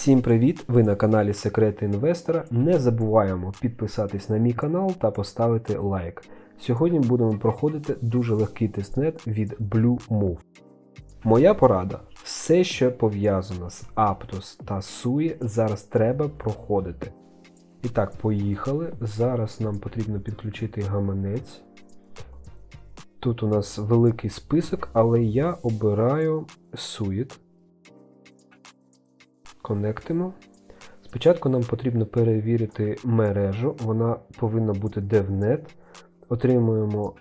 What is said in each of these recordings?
Всім привіт! Ви на каналі Секрети Інвестора. Не забуваємо підписатись на мій канал та поставити лайк. Сьогодні будемо проходити дуже легкий тестнет від Blue Move. Моя порада: все, що пов'язано з Aptos та SUI, зараз треба проходити. І так, поїхали. Зараз нам потрібно підключити гаманець. Тут у нас великий список, але я обираю Suite. Конектимо. Спочатку нам потрібно перевірити мережу, вона повинна бути DevNet. Отримуємо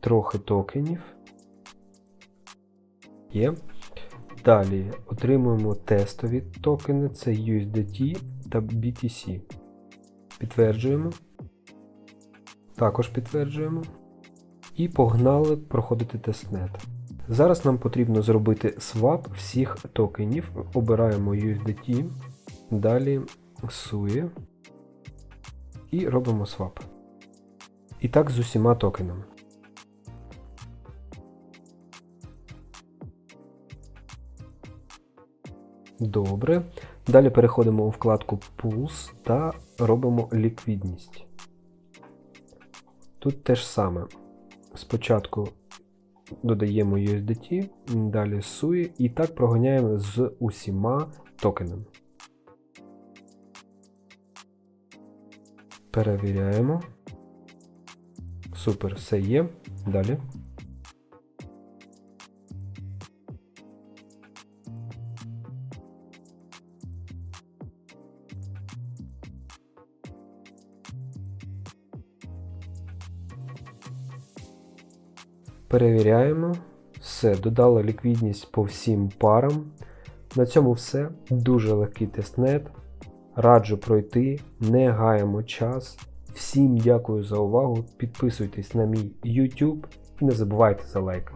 трохи токенів. Є. Далі отримуємо тестові токени, це USDT та BTC. Підтверджуємо. Також підтверджуємо. І погнали проходити тестнет. Зараз нам потрібно зробити свап всіх токенів. Обираємо USDT, далі SUI і робимо свап. І так з усіма токенами. Добре. Далі переходимо у вкладку Pools та робимо ліквідність. Тут те ж саме. Спочатку додаємо USDT, далі SUI і так проганяємо з усіма токенами. Перевіряємо. Супер, все є. Далі. Перевіряємо. Все, додали ліквідність по всім парам. На цьому все. Дуже легкий тестнет. Раджу пройти, не гаємо час. Всім дякую за увагу. Підписуйтесь на мій YouTube і не забувайте за лайк.